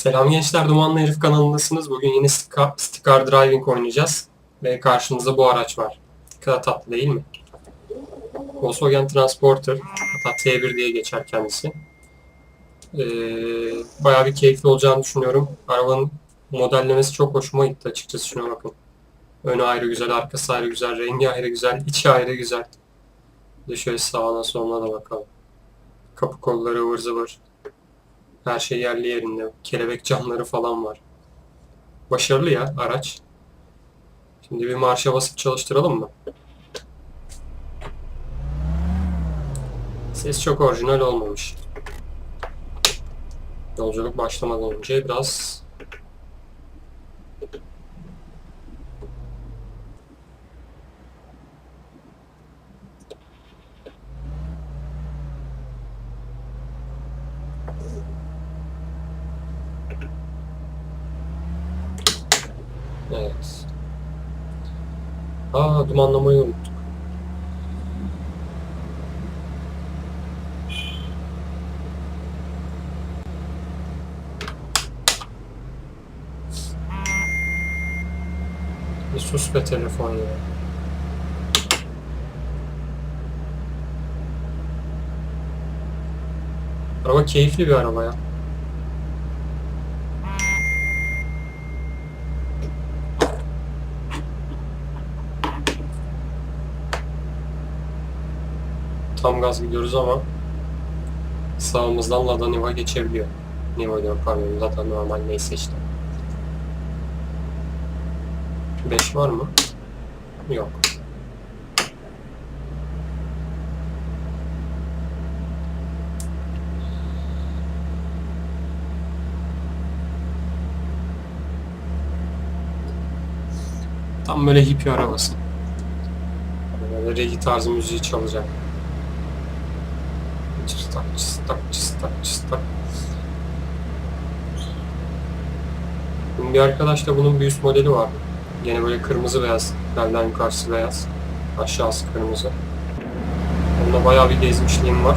Selam gençler, Dumanlı Herif kanalındasınız. Bugün yine Stick Stick Car Driving oynayacağız. Ve karşımızda bu araç var. Ne kadar tatlı değil mi? Volkswagen Transporter. Hatta T1 diye geçer kendisi. Ee, bayağı bir keyifli olacağını düşünüyorum. Arabanın modellemesi çok hoşuma gitti açıkçası. Şuna bakın. Önü ayrı güzel, arkası ayrı güzel, rengi ayrı güzel, içi ayrı güzel. Bir de şöyle sağına soluna da bakalım. Kapı kolları ıvır zıvır. Her şey yerli yerinde. Kelebek camları falan var. Başarılı ya araç. Şimdi bir marşa basıp çalıştıralım mı? Ses çok orijinal olmamış. Yolculuk başlamadan önce biraz Evet. Aa dumanlamayı unuttuk. Bir sus be telefon ya. Araba keyifli bir araba ya. Tam gaz gidiyoruz ama sağımızdan Lada Niva geçebiliyor. Niva diyorum pardon Lada normal neyse işte. 5 var mı? Yok. Tam böyle hippie arabası. Böyle reggae tarzı müziği çalacak. Çıstak çıstak çıstak. Benim bir arkadaş da bunun bir üst modeli var. Gene böyle kırmızı beyaz. Belden yukarısı beyaz. Aşağısı kırmızı. Onunla bayağı bir gezmişliğim var.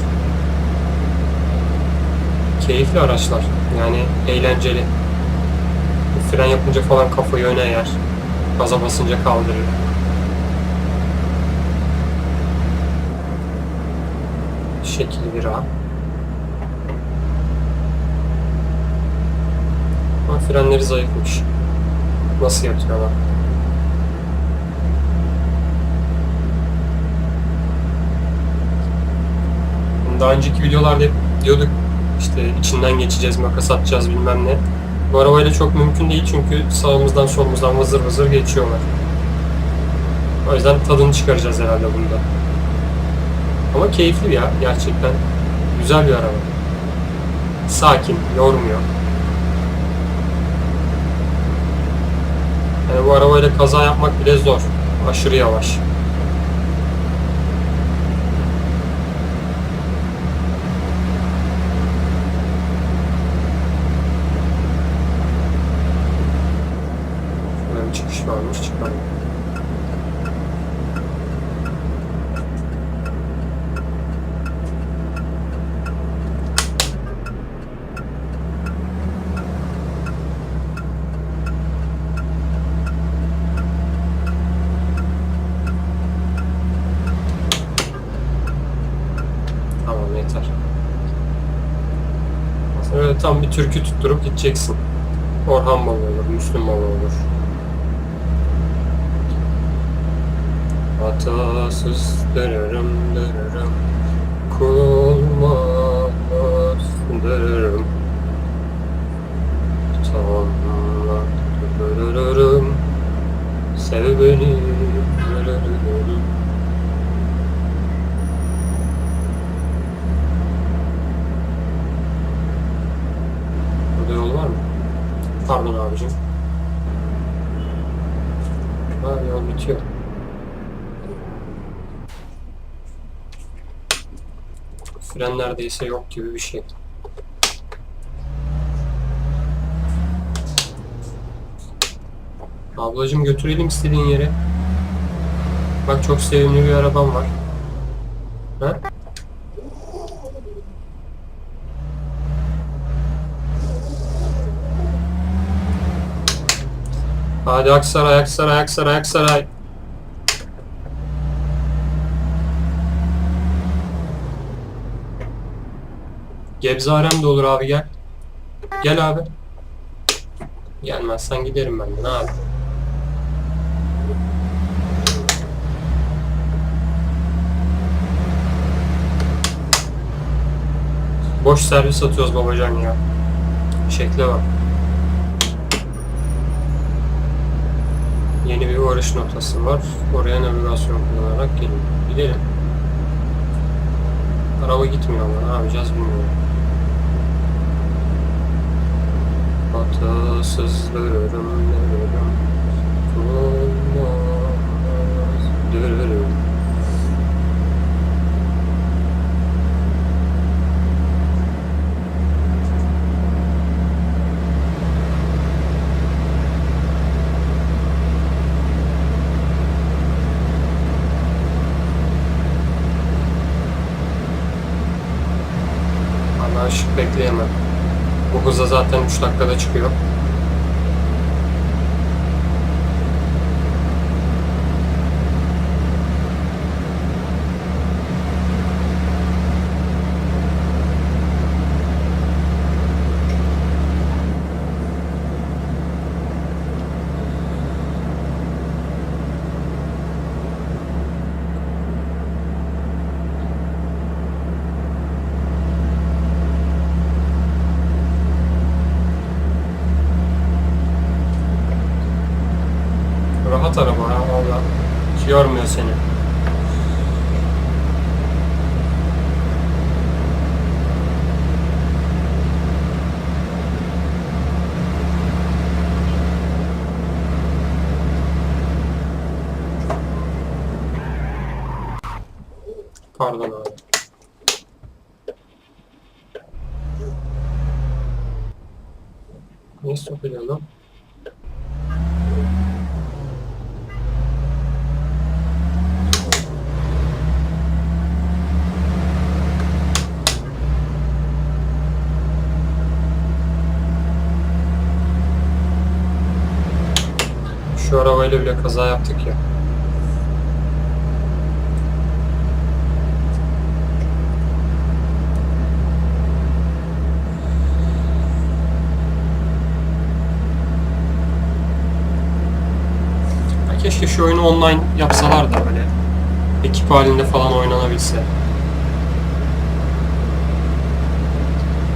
Keyifli araçlar. Yani eğlenceli. Fren yapınca falan kafayı öne eğer. Gaza basınca kaldırır. Şekil bir ağ. Ama frenleri zayıfmış. Nasıl yatıyorlar? Daha önceki videolarda hep diyorduk işte içinden geçeceğiz, makas atacağız bilmem ne. Bu arabayla çok mümkün değil çünkü sağımızdan solumuzdan vızır vızır geçiyorlar. O yüzden tadını çıkaracağız herhalde bunda. Ama keyifli ya gerçekten. Güzel bir araba. Sakin, yormuyor. Yani bu arabayla kaza yapmak bile zor. Aşırı yavaş. Çıkış varmış çıkalım. Tamam yeter. Öyle tam bir türkü tutturup gideceksin. Orhan Baba olur, Müslüm Baba olur. Hatasız dönürüm dönürüm Kul olmaz dönürüm Tamamla dönürüm Sev beni dönürüm Burada yol var mı? Pardon abicim. Ha yol bitiyor. Fren neredeyse yok gibi bir şey. Ablacım götürelim istediğin yere. Bak çok sevimli bir arabam var. Ha? Hadi Aksaray, Aksaray, Aksaray, Aksaray. Gebzarem de olur abi gel. Gel abi. Gelmezsen giderim ben de ne abi. Boş servis atıyoruz babacan ya. Şekle bak. Yeni bir varış noktası var. Oraya navigasyon kullanarak gelin. Gidelim. Araba gitmiyor ama ne yapacağız bilmiyorum. Hatasızlarım dırırım. Olmaz bekleyemem. Bu hıza zaten 3 dakikada çıkıyor. Rahat araba ya valla. Hiç yormuyor seni. Pardon abi. Niye stop ediyor? Şu arabayla bile kaza yaptık ya. Keşke şu oyunu online yapsalar da böyle ekip halinde falan oynanabilse.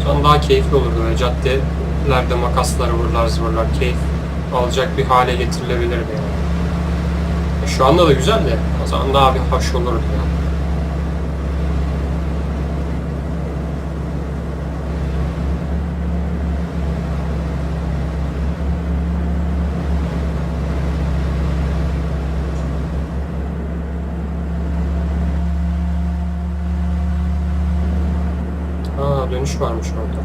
Şu an daha keyifli olurdu böyle caddelerde makaslar vururlar zıvırlar keyif alacak bir hale getirilebilirdi yani. E, Şu anda da güzel de o zaman daha bir hoş olurdu yani. Aa dönüş varmış orada.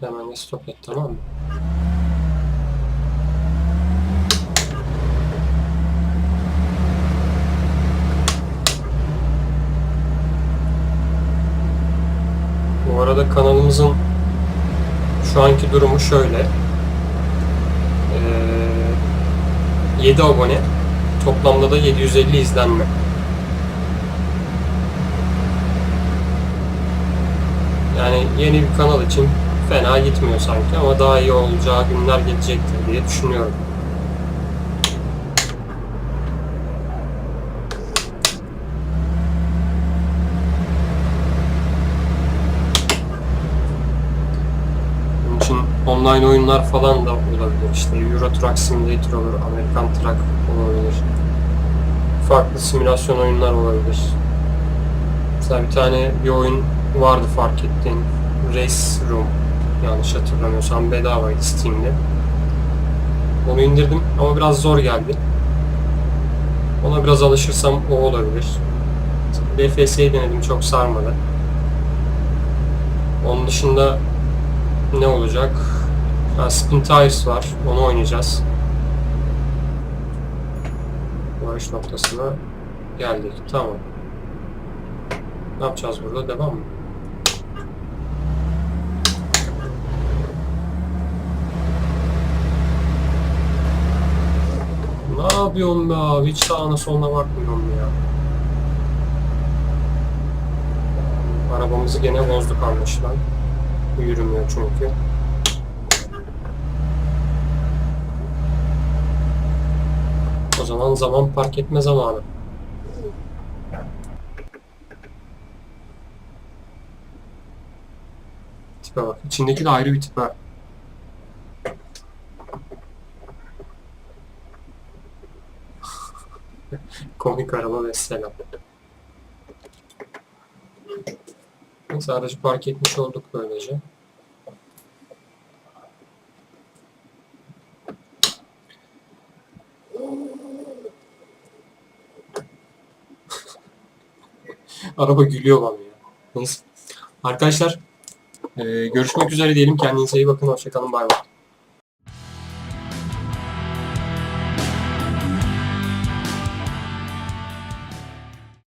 Hemen de stop et tamam mı? Bu arada kanalımızın şu anki durumu şöyle. Ee, 7 abone. Toplamda da 750 izlenme. Yani yeni bir kanal için fena gitmiyor sanki ama daha iyi olacağı günler gelecektir diye düşünüyorum. Bunun için online oyunlar falan da olabilir. İşte Euro Truck Simulator olur, American Truck olabilir. Farklı simülasyon oyunlar olabilir. Mesela bir tane bir oyun vardı fark ettiğin. Race Room. Yanlış hatırlamıyorsam bedavaydı Steam'de. Onu indirdim ama biraz zor geldi. Ona biraz alışırsam o olabilir. DFS'yi denedim çok sarmadı. Onun dışında ne olacak? Ha, Spin Tires var. Onu oynayacağız. Varış noktasına geldik. Tamam. Ne yapacağız burada? Devam mı? Ne yapıyorsun be abi? Hiç sağına soluna bakmıyorum ya. Arabamızı gene bozduk anlaşılan. Yürümüyor çünkü. O zaman zaman park etme zamanı. Tipe bak. İçindeki de ayrı bir tip ha. Komik araba ve selam. Neyse aracı park etmiş olduk böylece. Araba gülüyor bana ya. Arkadaşlar eee, görüşmek üzere diyelim. Kendinize iyi bakın. Hoşçakalın. Bay bay.